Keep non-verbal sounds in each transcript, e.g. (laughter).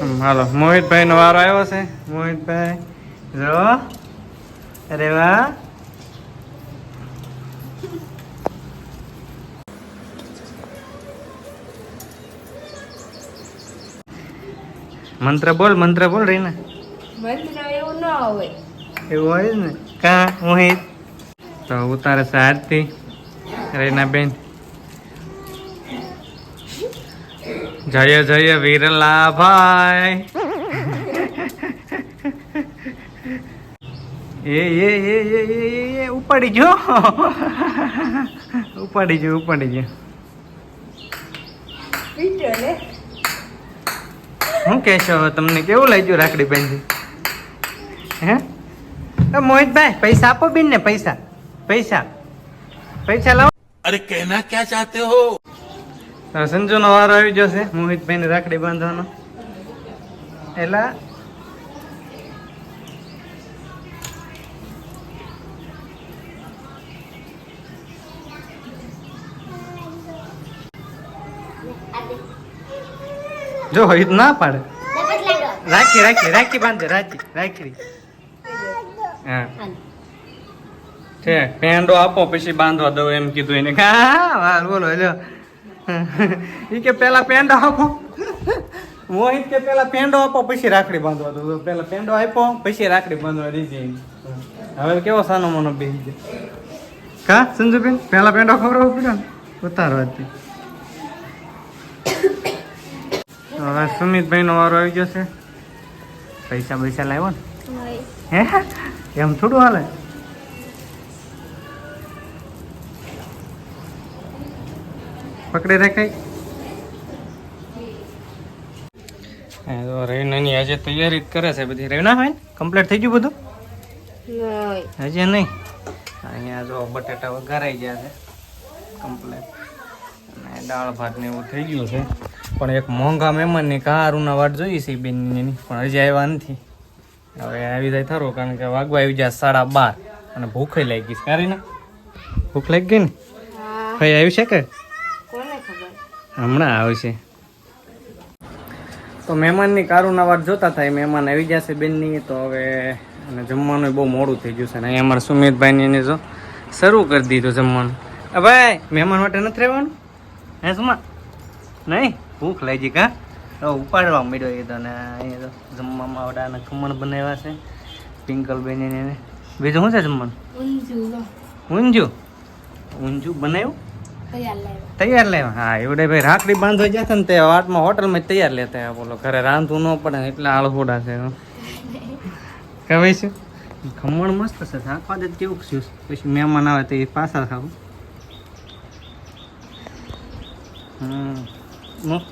હાલો. મોહિતભાઈ નો વારો આવ્યો છે. મોહિતભાઈ જો. અરે વાહ. મંત્ર બોલ મંત્ર બોલ રહીને મંત્ર એવું ન હોય. એવું હોય ને. કા મોહિત? તો ઉતારે છે આરતી રહીના બેન જય જય વિરલા ભાઈ એ એ એ એ એ એ, ઉપાડી ગયો. ઉપાડી ગયો ઉપાડી ગયો. હું કહેશો તમને? કેવું લાગ્યું રાખડી પહેરી હે? મોહિતભાઈ, પૈસા આપો બેન ને પૈસા. પૈસા. પૈસા લાવો. અરે, કહેના ક્યાં ચાહતે હો? સંજુનો વારો આવી જશે મોહિતભાઈને રાખડી બાંધવાનો. એટલા જો હોય ના પાડે. રાખી રાખી રાખી બાંધે રાખી રાખી. હા. છે, પેંડો આપો, પછી બાંધવા દઉં એમ કીધું એને. હા બોલો લ્યો ઈ કે પેલા પેંડો આપો. મોહિત કે પેલા પેંડો આપો પછી રાખડી બાંધવા દો. પેલા પેંડો આપ્યો પછી રાખડી બાંધવા દીધી હવે કેવો સાનો મનો બેસી જાય કા સંજુબેન? પેલા પેંડો ખવડાવવો પડ્યો ને? ઉતારવાથી હવે સુમિતભાઈ નો વારો આવી છે. પૈસા પૈસા લાવ્યો ને? હે? એમ થોડું હાલે? પકડી રાખાય રેનાની આજે તૈયારી જ કરે છે. બધી રેના હોય ને? કમ્પ્લીટ થઈ ગયું બધું? હજી નહીં? અહીંયા જો બટેટા વઘારાઈ ગયા છે. કમ્પ્લીટ અને દાળ ભાત ને એવું થઈ ગયું છે. પણ એક મોંઘા મહેમાનની કારુના વાટ જોઈ છે બેનની પણ હજી આવ્યા નથી. હવે આવી જાય થરો કારણ કે વાગવા આવી જાય સાડા બાર. અને ભૂખે લાગી ગઈ છે. કારીના? ભૂખ લાગી ગઈ ને? હા. ભાઈ આવ્યું છે કે હમણાં આવશે તો મહેમાનની કારુના વાત જોતા થાય મહેમાન આવી જશે બેનની તો હવે અને જમવાનું બહુ મોડું થઈ ગયું છે. ને અહીંયા અમારા સુમિતભાઈની એને જો શરૂ કરી દીધું જમવાનું. ભાઈ મહેમાન માટે નથી રહેવાનું? હે સુમા? નહીં? ભૂખ લાગી કા? તો ઉપાડવા મળ્યો એ તો ને અહીંયા તો જમવામાં આવડાને ખમણ બનાવ્યા છે. પિંકલબેન એને. બીજું શું છે જમવાનું? ઊંજું ઊંજું ઊંજું બનાવ્યું? તૈયાર લેવા. હા એવડે ભાઈ રાખડી બાંધવા જતા ને તે વાટમાં હોટલમાં તૈયાર લેતા બોલો, ઘરે રાંધવું ન પડે એટલે આળફોડા છે કહેવાય છે ખમણ મસ્ત છે થાકવા દે કેવું થયું પછી મહેમાન આવે તો એ પાછા ખાવું. મસ્ત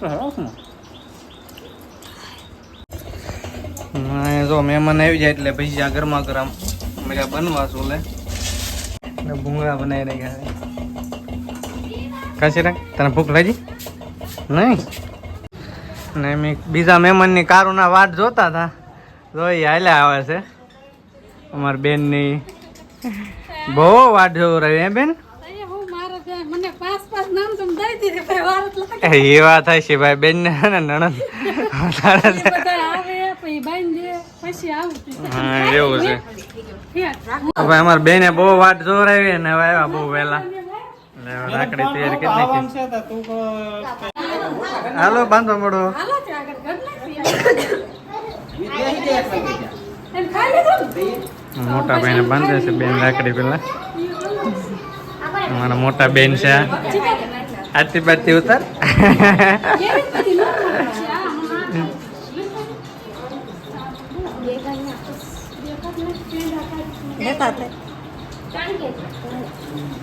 હે જો મહેમાન આવી જાય એટલે આ ગરમા ગરમ. મજા બનવા શું લે? ભૂંગળા બનાવી રહ્યા છે કાશી રાખ તને ભૂખ લાગી? નહીં. ને મેં બીજા મહેમાનની કારુના વાટ જોતા હતા. તો એ હાલ્યા આવે છે. અમારી બેનની બહુ વાટ જોવું રહી હે બેન? એ વાત થાય છે ભાઈ બેન ને નણંદ. એવું છે. હવે અમારી બેને બહુ વાટ જોરાવી ને હવે આવ્યા બહુ વહેલા. એટલે હવે રાખડી તૈયારી કરી નાખી હાલો બાંધવા મળો હાલો ત્યાં આગળ ઘર નાખી એમ ખાઈ લીધું ને? મોટા ભાઈને બાંધે છે બેન રાખડી પેલા અમારા મોટા બેન છે આ. આરતી બારતી ઉતાર એવી જ બધી normal છે. આ હમણાં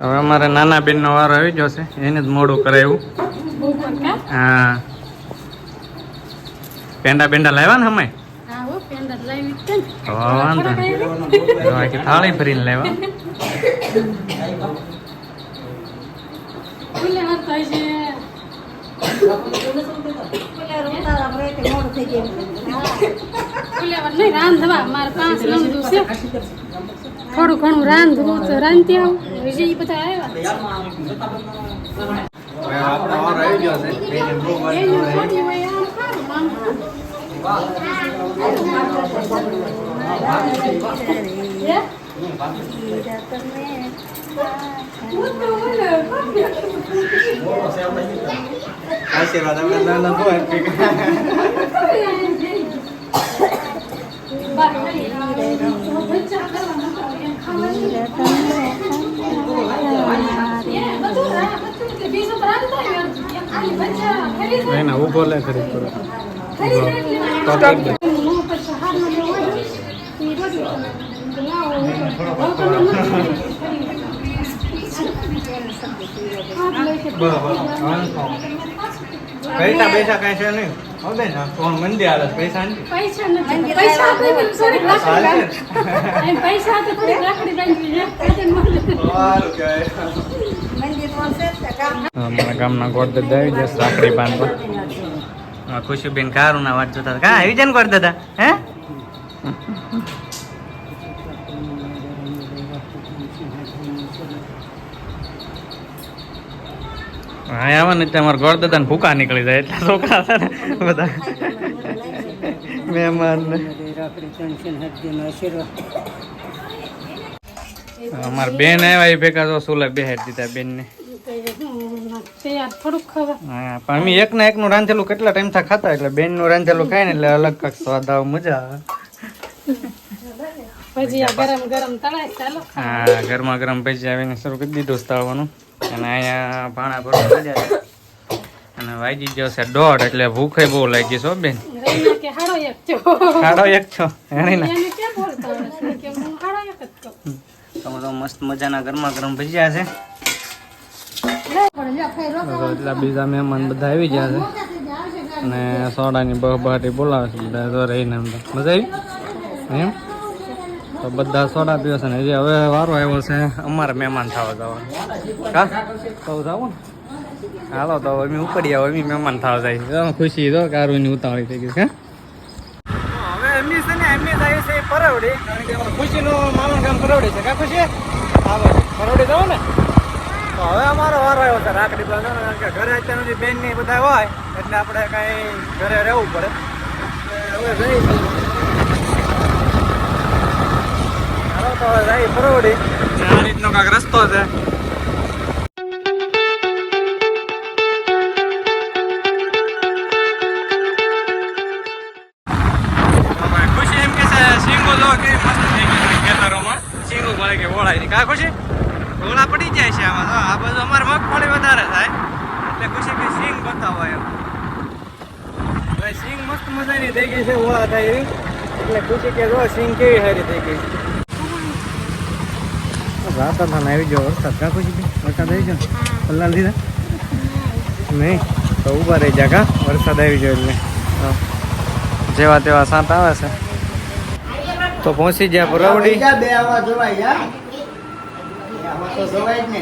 હવે અમારે નાના બેન નો વારો આવી જશે એને જ મોડું કરાયું. હા. પેંડા બેંડા લાવ્યા ને અમે? પેંડા લાવી વાંધો થાળી ભરીને લાવ્યા ફૂલે હાથ થાય છે ફુલેવર નહીં રાંધવા. મારે પાંચ નંદુ છે થોડું ઘણું રાંધવું. તો રાંધતી આવું ઈ બધા આવ્યા હવે આપણો વારો આવી ગયો છે બેને પૈસા પૈસા કઈ છે નહીં હવે ને કોણ મંદી આવે પૈસા નથી પૈસા નથી પૈસા. અમારા ગામના ગોરદાદા આવી જશે રાખડી બાંધવા. ખુશીબેન કારું ના વાત જોતા કા આવી જાય ને ગોરદાદા હે? હા આવે ને ત્યાં અમારા ગોરદાદા ને ભૂકા નીકળી જાય એટલા છોકરા છે ને બધા મહેમાન ને. અમારા બેન આવ્યા એ ભેગા તો સુલે બેહાડી દીધા બેન ને પણ અમે એક ના એક નું રાંધેલું કેટલા ટાઈમથી ખાતા એટલે બેનનું રાંધેલું ખાય ને એટલે અલગ કાંક સ્વાદ આવે મજા આવે. ગરમ ગરમ તળાય ચાલો. હા ગરમા ગરમ પછી આવીને શરૂ કરી દીધું છે તળવાનું. અને અહીંયા ભાણા ભરવા મજા અને વાગી ગયો છે દોઢ એટલે ભૂખે બહુ લાગી છો બેન. સાડો હાડો એક છો? ખાડો એક છો એની ના. એને કેમ બોલતા હોય છે કે હું હાડો એક જ કહું તમે તો મસ્ત મજાના ગરમા ગરમ ભજીયા છે. એટલા બીજા મહેમાન બધા આવી ગયા છે. અને સોડાની બહબાટી બોલાવે છે બધા તો રહીને મજા આવી? એમ? તો બધા સોડા પીવે છે ને હજી હવે વારો આવ્યો છે. અમારે મહેમાન થવા જવાનું. કા? તો જવું ને. હાલો, તો અમે ઉપડી આવો એમ મહેમાન થવા જાય. ખુશી તો કારુની ઉતાવળી થઈ ગઈ છે હવે એમની છે જાય છે પરવડી. ખુશીનું ગામ પરવડી છે, કા ખુશી? હા પરવડી જાવ ને. હવે અમારો વારો આવ્યો છે, રાખડી બાંધવાનો ઘરે અત્યાર સુધી બેન ને બધા હોય, એટલે આપણે કઈ ઘરે રહેવું પડે. હવે જઈ હાલો તો જઈ પરવડી આ રીતનો કાંઈક રસ્તો છે કે ઓળાય કા ખુશી ઓળા પડી જાય છે આમાં આ બધું અમારે મગફળી વધારે થાય એટલે ખુશી કે સિંગ બતાવો એમ સિંગ મસ્ત મજાની થઈ ગઈ છે ઓળા થાય એટલે ખુશી કે જો સિંગ કેવી સારી થઈ ગઈ રાજસ્થાન આવી ગયો. વરસાદ કા ખુશી વરસાદ આવી ગયો? પલ્લા લીધા નહીં. તો ઊભા રહી જાગા વરસાદ આવી ગયો એટલે. જેવા તેવા સાત આવે છે. તો પહોંચી ગયા પરવડી. બે આવા જોવાય જા આમાં તો જોવાય જ ને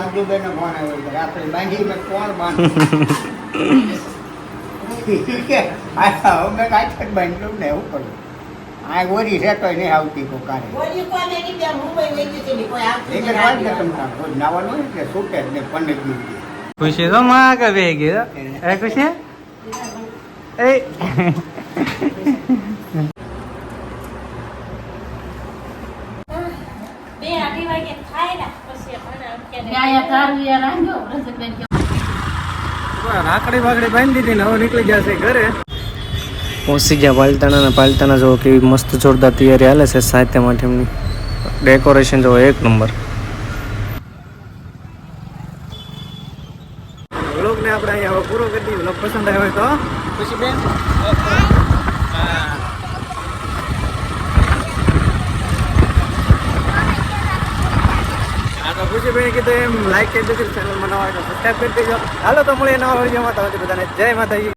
અંજુબેનનો ફોન આવ્યો છે. રાત્રે બાંધી મેં કોણ બાંધું? (laughs) (laughs) અમે કાંઈ બાંધ્યું ને એવું કર્યું આ ગોરી છે તોય નહીં આવતી કોકારે એક વાત ને તમને રોજ નાવાનું એટલે છૂટે જ પંડિત દીધી ખુશી તો માં કે બે તો. એ ખુશી? એ. રાખડી બાકડી બાંધી દીધી ને હવે નીકળી જશે ઘરે. પહોંચી ગયા પાલતાણા અને પાલતાણા જો કેવી મસ્ત જોરદાર તૈયારી હાલે છે સાહિત્ય માટેની ડેકોરેશન જો એક નંબર આપણે અહીંયા હવે પૂરો કરી વ્લોગ પસંદ આવ્યો તો. ખુશી બેન? ખુશી બેન કીધું એમ લાઈક કરી દેજો ચેનલ બનાવવા તો સબસ્ક્રાઈબ કરી દેજો. હાલો તો મળીએ નવા વિડીયોમાં બધાને જય માતાજી.